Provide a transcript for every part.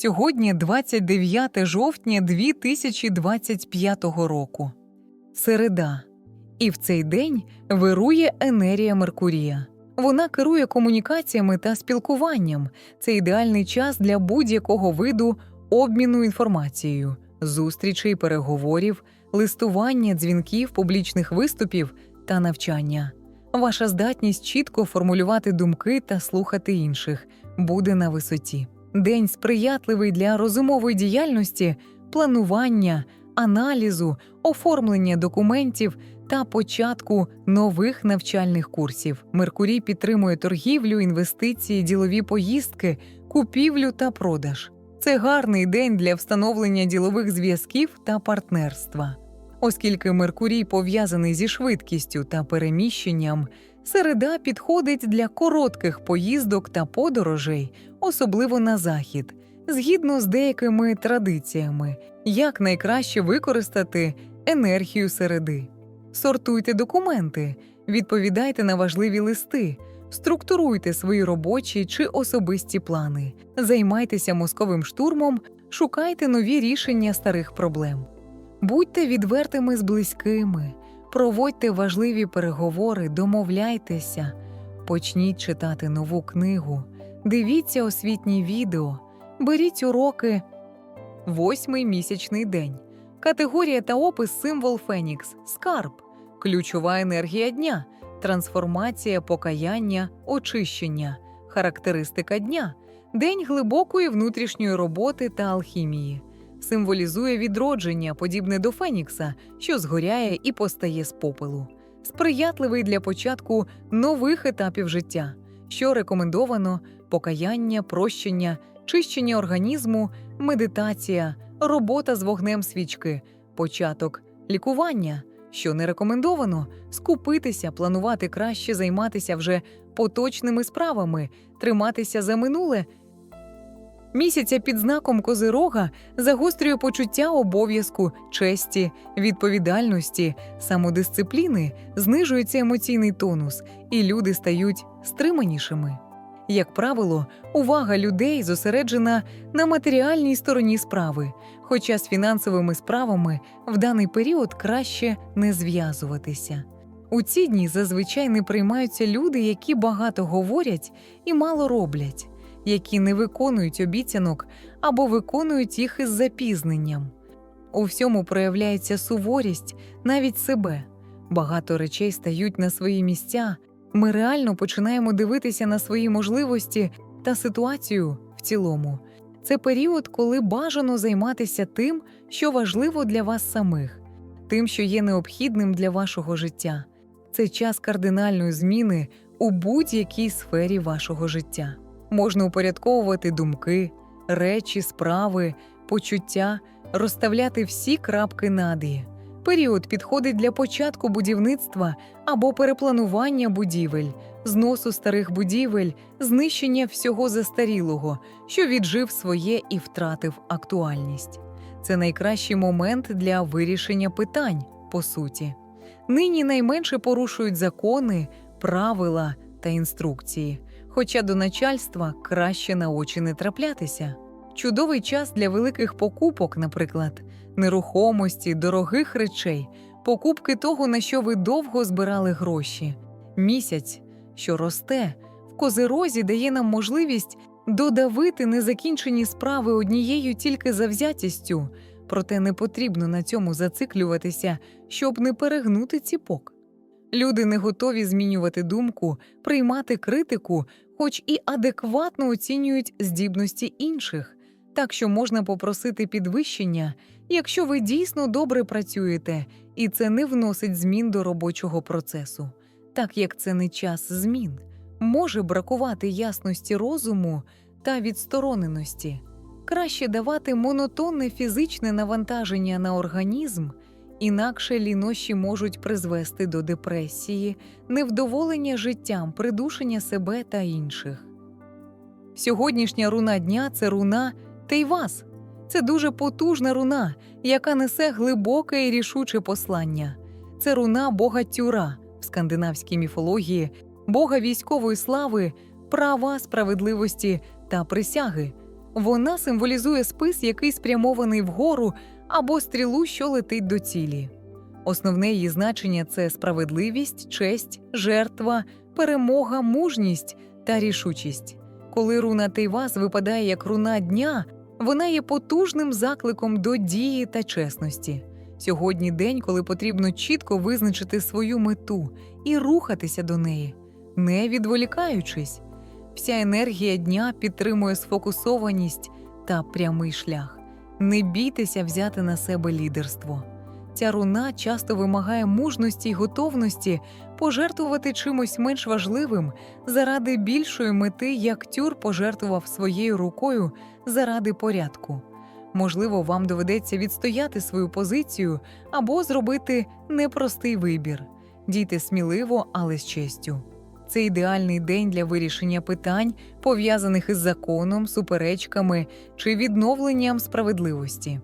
Сьогодні 29 жовтня 2025 року. Середа. І в цей день вирує енергія Меркурія. Вона керує комунікаціями та спілкуванням. Це ідеальний час для будь-якого виду обміну інформацією, зустрічей, переговорів, листування, дзвінків, публічних виступів та навчання. Ваша здатність чітко формулювати думки та слухати інших буде на висоті. День сприятливий для розумової діяльності, планування, аналізу, оформлення документів та початку нових навчальних курсів. Меркурій підтримує торгівлю, інвестиції, ділові поїздки, купівлю та продаж. Це гарний день для встановлення ділових зв'язків та партнерства. Оскільки Меркурій пов'язаний зі швидкістю та переміщенням, середа підходить для коротких поїздок та подорожей, особливо на захід, згідно з деякими традиціями, як найкраще використати енергію середи. Сортуйте документи, відповідайте на важливі листи, структуруйте свої робочі чи особисті плани, займайтеся мозковим штурмом, шукайте нові рішення старих проблем. Будьте відвертими з близькими, проводьте важливі переговори, домовляйтеся, почніть читати нову книгу, дивіться освітні відео, беріть уроки. Восьмий місячний день. Категорія та опис символ Фенікс, скарб, ключова енергія дня, трансформація, покаяння, очищення, характеристика дня, день глибокої внутрішньої роботи та алхімії. Символізує відродження, подібне до Фенікса, що згоряє і постає з попелу, сприятливий для початку нових етапів життя, що рекомендовано покаяння, прощення, чищення організму, медитація, робота з вогнем свічки, початок лікування, що не рекомендовано скупитися, планувати краще, займатися вже поточними справами, триматися за минуле. Місяця під знаком Козирога загострює почуття обов'язку, честі, відповідальності, самодисципліни, знижується емоційний тонус, і люди стають стриманішими. Як правило, увага людей зосереджена на матеріальній стороні справи, хоча з фінансовими справами в даний період краще не зв'язуватися. У ці дні зазвичай не приймаються люди, які багато говорять і мало роблять, які не виконують обіцянок або виконують їх із запізненням. У всьому проявляється суворість навіть себе. Багато речей стають на свої місця. Ми реально починаємо дивитися на свої можливості та ситуацію в цілому. Це період, коли бажано займатися тим, що важливо для вас самих, тим, що є необхідним для вашого життя. Це час кардинальної зміни у будь-якій сфері вашого життя. Можна упорядковувати думки, речі, справи, почуття, розставляти всі крапки над «і». Період підходить для початку будівництва або перепланування будівель, зносу старих будівель, знищення всього застарілого, що віджив своє і втратив актуальність. Це найкращий момент для вирішення питань, по суті. Нині найменше порушують закони, правила та інструкції, хоча до начальства краще на очі не траплятися. Чудовий час для великих покупок, наприклад, нерухомості, дорогих речей, покупки того, на що ви довго збирали гроші. Місяць, що росте, в козирозі дає нам можливість додавити незакінчені справи однією тільки завзятістю, проте не потрібно на цьому зациклюватися, щоб не перегнути ціпок. Люди не готові змінювати думку, приймати критику, хоч і адекватно оцінюють здібності інших, так що можна попросити підвищення, якщо ви дійсно добре працюєте, і це не вносить змін до робочого процесу, так як це не час змін, може бракувати ясності розуму та відстороненості. Краще давати монотонне фізичне навантаження на організм, інакше лінощі можуть призвести до депресії, невдоволення життям, придушення себе та інших. Сьогоднішня руна дня це руна Тейвас. Це дуже потужна руна, яка несе глибоке і рішуче послання. Це руна бога Тюра в скандинавській міфології, бога військової слави, права, справедливості та присяги. Вона символізує спис, який спрямований вгору або стрілу, що летить до цілі. Основне її значення це справедливість, честь, жертва, перемога, мужність та рішучість. Коли руна Тейвас випадає як руна дня, вона є потужним закликом до дії та чесності. Сьогодні день, коли потрібно чітко визначити свою мету і рухатися до неї, не відволікаючись. Вся енергія дня підтримує сфокусованість та прямий шлях. Не бійтеся взяти на себе лідерство. Ця руна часто вимагає мужності й готовності пожертвувати чимось менш важливим заради більшої мети, як тюр пожертвував своєю рукою заради порядку. Можливо, вам доведеться відстояти свою позицію або зробити непростий вибір. Дійте сміливо, але з честю. Це ідеальний день для вирішення питань, пов'язаних із законом, суперечками чи відновленням справедливості.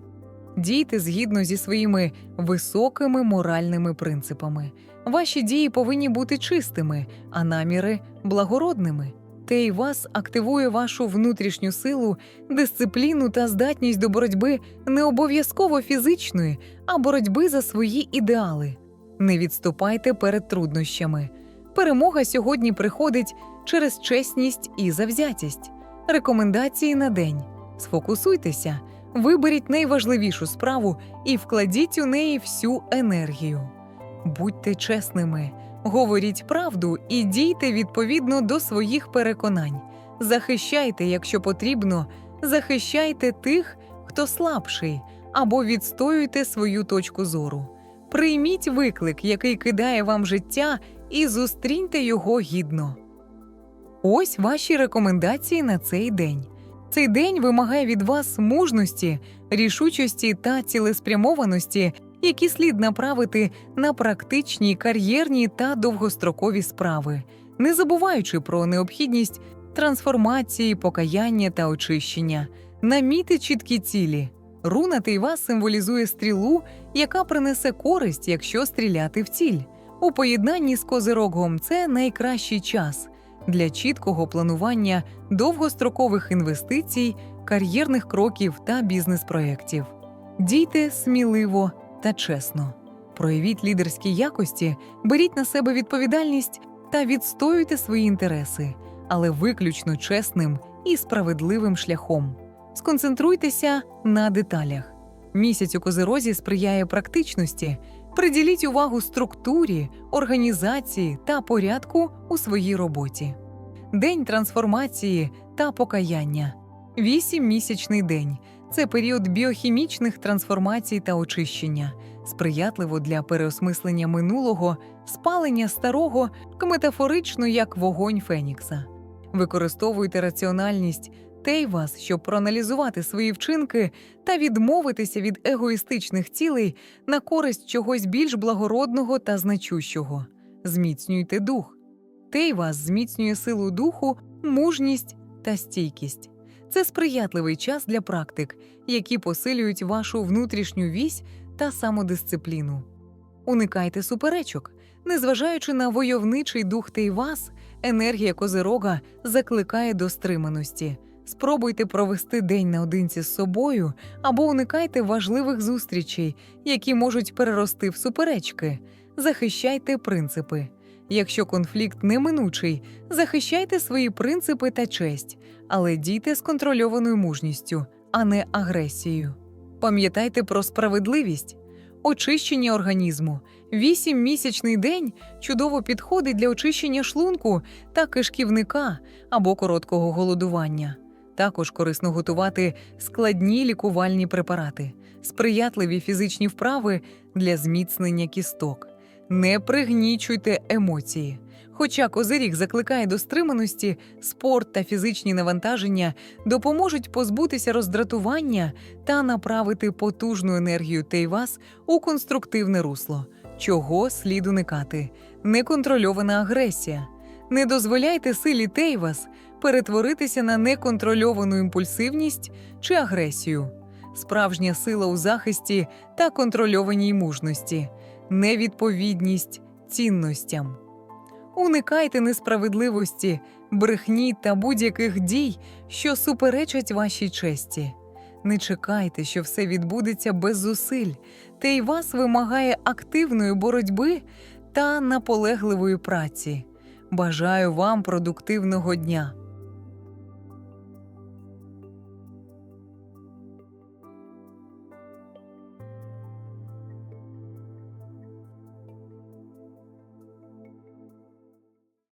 Дійте згідно зі своїми високими моральними принципами. Ваші дії повинні бути чистими, а наміри благородними. Те й вас активує вашу внутрішню силу, дисципліну та здатність до боротьби не обов'язково фізичної, а боротьби за свої ідеали. Не відступайте перед труднощами. Перемога сьогодні приходить через чесність і завзятість. Рекомендації на день. Сфокусуйтеся, виберіть найважливішу справу і вкладіть у неї всю енергію. Будьте чесними, говоріть правду і дійте відповідно до своїх переконань. Захищайте, якщо потрібно, захищайте тих, хто слабший, або відстоюйте свою точку зору. Прийміть виклик, який кидає вам життя, і зустріньте його гідно. Ось ваші рекомендації на цей день. Цей день вимагає від вас мужності, рішучості та цілеспрямованості, які слід направити на практичні, кар'єрні та довгострокові справи, не забуваючи про необхідність трансформації, покаяння та очищення, наміти чіткі цілі. Руна Тейва символізує стрілу, яка принесе користь, якщо стріляти в ціль. У поєднанні з козирогом це найкращий час для чіткого планування довгострокових інвестицій, кар'єрних кроків та бізнес-проєктів. Дійте сміливо та чесно, проявіть лідерські якості, беріть на себе відповідальність та відстоюйте свої інтереси, але виключно чесним і справедливим шляхом. Сконцентруйтеся на деталях. Місяць у козирозі сприяє практичності. Приділіть увагу структурі, організації та порядку у своїй роботі. День трансформації та покаяння. Вісіммісячний день це період біохімічних трансформацій та очищення, сприятливо для переосмислення минулого, спалення старого, метафорично як вогонь Фенікса. Використовуйте раціональність те вас, щоб проаналізувати свої вчинки та відмовитися від егоїстичних цілей на користь чогось більш благородного та значущого. Зміцнюйте дух. Тей вас зміцнює силу духу, мужність та стійкість. Це сприятливий час для практик, які посилюють вашу внутрішню вісь та самодисципліну. Уникайте суперечок, незважаючи на войовничий дух Тейвас, енергія козирога закликає до стриманості. Спробуйте провести день наодинці з собою або уникайте важливих зустрічей, які можуть перерости в суперечки. Захищайте принципи. Якщо конфлікт неминучий, захищайте свої принципи та честь, але дійте з контрольованою мужністю, а не агресією. Пам'ятайте про справедливість, очищення організму. Вісіммісячний день чудово підходить для очищення шлунку та кишківника або короткого голодування. Також корисно готувати складні лікувальні препарати, сприятливі фізичні вправи для зміцнення кісток. Не пригнічуйте емоції. Хоча козиріг закликає до стриманості, спорт та фізичні навантаження допоможуть позбутися роздратування та направити потужну енергію Тейвас у конструктивне русло, чого слід уникати, неконтрольована агресія. Не дозволяйте силі Тейвас перетворитися на неконтрольовану імпульсивність чи агресію, справжня сила у захисті та контрольованій мужності, невідповідність цінностям. Уникайте несправедливості, брехні та будь-яких дій, що суперечать вашій честі. Не чекайте, що все відбудеться без зусиль, та й вас вимагає активної боротьби та наполегливої праці. Бажаю вам продуктивного дня.